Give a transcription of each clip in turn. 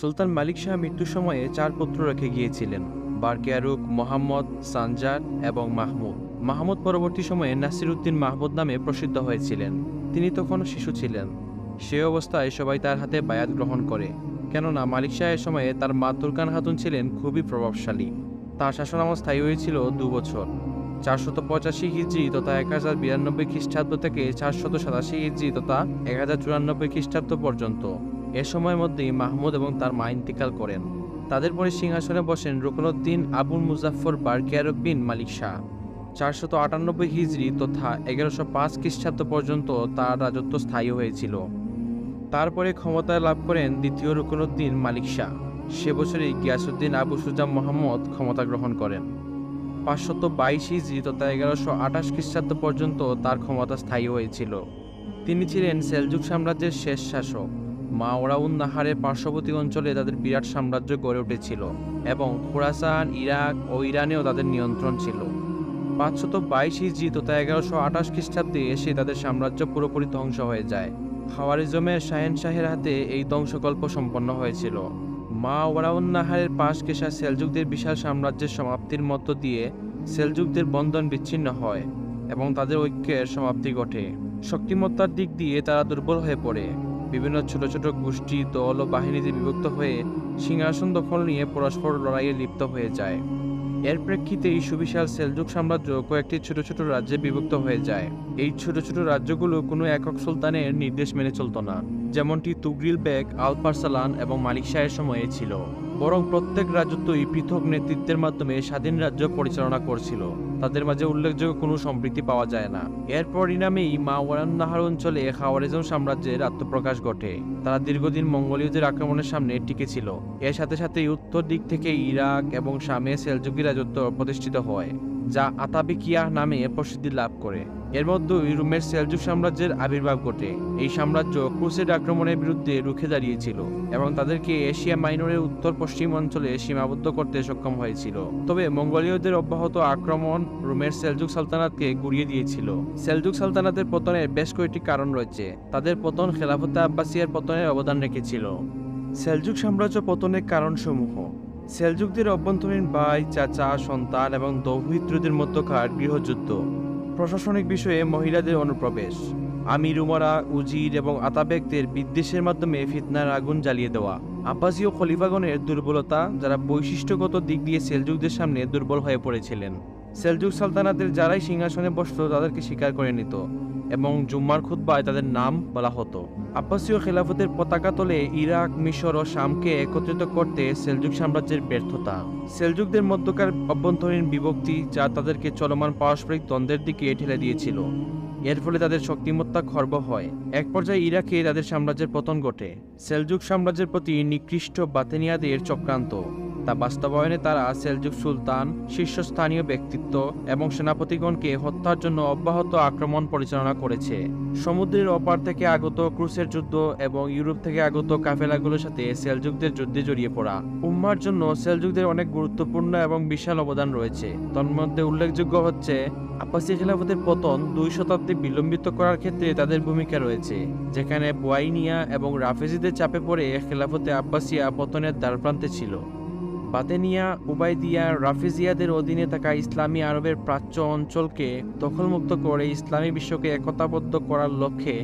সুলতান মালিক শাহ মৃত্যুর সময়ে চার পুত্র রেখে গিয়েছিলেন, বারকেয়ারুক, মোহাম্মদ, সানজার এবং মাহমুদ। মাহমুদ পরবর্তী সময়ে নাসিরুদ্দিন মাহমুদ নামে প্রসিদ্ধ হয়েছিলেন। তিনি তখন শিশু ছিলেন। সে অবস্থায় সবাই তার হাতে বায়াত গ্রহণ করে। কেননা মালিক শাহের সময়ে তার মা তুর্কান খাতুন ছিলেন খুবই প্রভাবশালী। তার শাসনামল স্থায়ী হয়েছিল দু বছর। চারশত পঁচাশি হিজড়ি তথা এক হাজার বিরানব্বই খ্রিস্টাব্দ থেকে চারশত সাতাশি হিজড়ি তথা এক হাজার চুরানব্বই খ্রিস্টাব্দ পর্যন্ত। এ সময়ের মধ্যেই মাহমুদ এবং তার মা ইন্তিকাল করেন। তাদের পরে সিংহাসনে বসেন রুকনুদ্দিন আবুল মুজাফর বারকিয়ারক বিন মালিক শাহ। চারশত আটানব্বই হিজড়ি তথা এগারোশো পাঁচ খ্রিস্টাব্দ পর্যন্ত তার রাজত্ব স্থায়ী হয়েছিল। তারপরে ক্ষমতায় লাভ করেন দ্বিতীয় রুকনুদ্দিন মালিক শাহ। সে বছরই গিয়াসুদ্দিন আবু সুজাম মোহাম্মদ ক্ষমতা গ্রহণ করেন। পাঁচশত বাইশ হিজড়ি তথা এগারোশো আঠাশ খ্রিস্টাব্দ পর্যন্ত তার ক্ষমতা স্থায়ী হয়েছিল। তিনি ছিলেন সেলজুক সাম্রাজ্যের শেষ শাসক। মা ওরাউন নাহারের পার্শ্ববর্তী অঞ্চলে তাদের বিরাট সাম্রাজ্য গড়ে উঠেছিল এবং খোরাসান, ইরাক ও ইরানেও তাদের নিয়ন্ত্রণ ছিল। পাঁচশত বাইশ হিজড়ি তথা এগারোশো আঠাশ খ্রিস্টাব্দে এসে তাদের সাম্রাজ্য পুরোপুরি ধ্বংস হয়ে যায়। খাওয়ারিজমের শাহেনশাহের হাতে এই ধ্বংসকল্প সম্পন্ন হয়েছিল। মা ওরাউন নাহারের পাশ কেশা সেলজুকদের বিশাল সাম্রাজ্যের সমাপ্তির মধ্য দিয়ে সেলজুকদের বন্ধন বিচ্ছিন্ন হয় এবং তাদের ঐক্যের সমাপ্তি ঘটে। শক্তিমত্তার দিক দিয়ে তারা দুর্বল হয়ে পড়ে। বিভিন্ন ছোট ছোট গোষ্ঠী, দল ও বাহিনীতে বিভক্ত হয়ে সিংহাসন দখল নিয়ে পরস্পর লড়াইয়ে লিপ্ত হয়ে যায়। এর প্রেক্ষিতে এই সুবিশাল সেলজুক সাম্রাজ্য কয়েকটি ছোট ছোট রাজ্যে বিভক্ত হয়ে যায়। এই ছোট ছোট রাজ্যগুলো কোনো একক সুলতানের নির্দেশ মেনে চলত না, যেমনটি তুগরিল বেগ, আলপারসালান এবং মালিক শাহের সময়ে ছিল। বরং প্রত্যেক রাজত্বই পৃথক নেতৃত্বের মাধ্যমে স্বাধীন রাজ্য পরিচালনা করছিল। তাদের মাঝে উল্লেখযোগ্য কোনো সম্পৃক্তি পাওয়া যায় না। এর পরিণামেই মা ওয়ারান নাহার অঞ্চলে খাওয়ারিজম সাম্রাজ্যের আত্মপ্রকাশ ঘটে। তারা দীর্ঘদিন মঙ্গোলীয়দের আক্রমণের সামনে টিকে ছিল। এর সাথে সাথে উত্তর দিক থেকে ইরাক এবং শামে সেলজুকি রাজত্ব প্রতিষ্ঠিত হয়, যা আতাবিকিয়া নামে প্রসিদ্ধি লাভ করে। এর মধ্যেই রোমের সেলজুক সাম্রাজ্যের আবির্ভাব ঘটে। এই সাম্রাজ্য ক্রুসেড আক্রমণের বিরুদ্ধে রুখে দাঁড়িয়েছিল এবং তাদেরকে এশিয়া মাইনরের উত্তর পশ্চিম অঞ্চলে সীমাবদ্ধ করতে সক্ষম হয়েছিল। তবে মঙ্গোলীয়দের অব্যাহত আক্রমণ রোমের সেলজুক সালতানাতকে গুড়িয়ে দিয়েছিল। সেলজুক সালতানাতের পতনের বেশ কয়েকটি কারণ রয়েছে। তাদের পতন খেলাফতে আব্বাসিয়ার পতনের অবদান রেখেছিল। সেলজুক সাম্রাজ্য পতনের কারণসমূহ। সেলজুকদের অভ্যন্তরীণ ভাই, চাচা, সন্তান এবং দৌহিত্রদের মধ্যকার গৃহযুদ্ধ। প্রশাসনিক বিষয়ে মহিলাদের অনুপ্রবেশ। আমির উমারা, উজির এবং আতাবেকদের বিদ্বেষের মাধ্যমে ফিতনার আগুন জ্বালিয়ে দেওয়া। আব্বাসীয় খলিফাগণের দুর্বলতা যারা বৈশিষ্ট্যগত দিক দিয়ে সেলজুকদের সামনে দুর্বল হয়ে পড়েছিলেন। সেলজুক সালতানাতের যারাই সিংহাসনে বসত তাদেরকে স্বীকার করে নিত। এবং জুম্মার খুতবায় তাদের নাম বলা হতো। আব্বাসীয় খেলাফতের পতাকা তলে ইরাক, মিশর ও শামকে একত্রিত করতে সেলজুক সাম্রাজ্যের ব্যর্থতা। সেলজুকদের মধ্যকার অভ্যন্তরীণ বিভক্তি যা তাদেরকে চলমান পারস্পরিক দ্বন্দ্বের দিকে ঠেলে দিয়েছিল। এর ফলে তাদের শক্তিমত্তা খর্ব হয়। এক পর্যায়ে ইরাকে তাদের সাম্রাজ্যের পতন ঘটে। সেলজুক সাম্রাজ্যের প্রতি নিকৃষ্ট বাতেনিয়াদের চক্রান্ত। তা বাস্তবায়নে তারা সেলজুক সুলতান, শীর্ষস্থানীয় ব্যক্তিত্ব এবং সেনাপতিগণকে হত্যার জন্য অব্যাহত আক্রমণ পরিচালনা করেছে। সমুদ্রের অপার থেকে আগত ক্রুসের যুদ্ধ এবং ইউরোপ থেকে আগত কাফেলাগুলোর সাথে সেলজুকদের যুদ্ধে জড়িয়ে পড়া। উম্মার জন্য সেলজুকদের অনেক গুরুত্বপূর্ণ এবং বিশাল অবদান রয়েছে। তন্মধ্যে উল্লেখযোগ্য হচ্ছে, আব্বাসী খেলাফতের পতন দুই শতাব্দী বিলম্বিত করার ক্ষেত্রে তাদের ভূমিকা রয়েছে, যেখানে বোয়াইনিয়া এবং রাফেজিদের চাপে পড়ে খেলাফতে আব্বাসিয়া পতনের দ্বারপ্রান্তে ছিল। বাতেনিয়া, উবাইদিয়া, রাফিজিয়াদের অধীনে থাকা ইসলামী আরবের প্রাচ্য অঞ্চলকে দখলমুক্ত করে ইসলামী বিশ্বকে একতাবদ্ধ করার লক্ষ্যে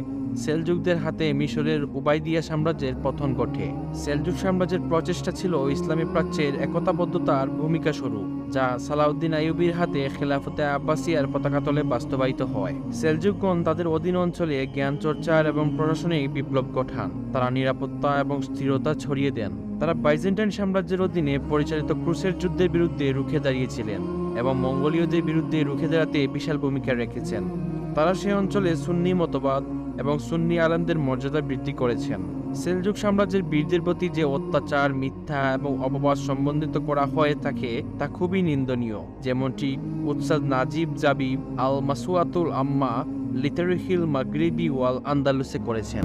সেলজুকদের হাতে মিশরের উবাইদিয়া সাম্রাজ্যের পতন ঘটে। সেলজুক সাম্রাজ্যের প্রচেষ্টা ছিল ইসলামী প্রাচ্যের একতাবদ্ধতার ভূমিকা স্বরূপ, যা সালাউদ্দিন আইয়ুবির হাতে খেলাফতে আব্বাসিয়ার পতাকাতলে বাস্তবায়িত হয়। সেলজুকগণ তাদের অধীন অঞ্চলে জ্ঞান চর্চার এবং প্রশাসনিক বিপ্লব ঘটান তারা নিরাপত্তা এবং স্থিরতা ছড়িয়ে দেন। তারা বাইজেন্টাইন সাম্রাজ্যের অধীনে পরিচালিত ক্রুসের যুদ্ধের বিরুদ্ধে রুখে দাঁড়িয়েছিলেন এবং মঙ্গোলীয়দের বিরুদ্ধে রুখে দাঁড়াতে বিশাল ভূমিকা রেখেছেন। তারা সেই অঞ্চলে সুন্নি মতবাদ এবং সুন্নি আলমদের মর্যাদা বৃদ্ধি করেছেন। সেলজুক সাম্রাজ্যের বীরদের প্রতি যে অত্যাচার, মিথ্যা এবং অপবাদ সম্বন্ধিত করা হয়ে থাকে, তা খুবই নিন্দনীয়। যেমনটি উৎসাদ নাজিব জাবিব আল মাসুয়াতুল আম্মা লিটারিহিল মাগরিবি ওয়াল আন্দালুসে করেছেন।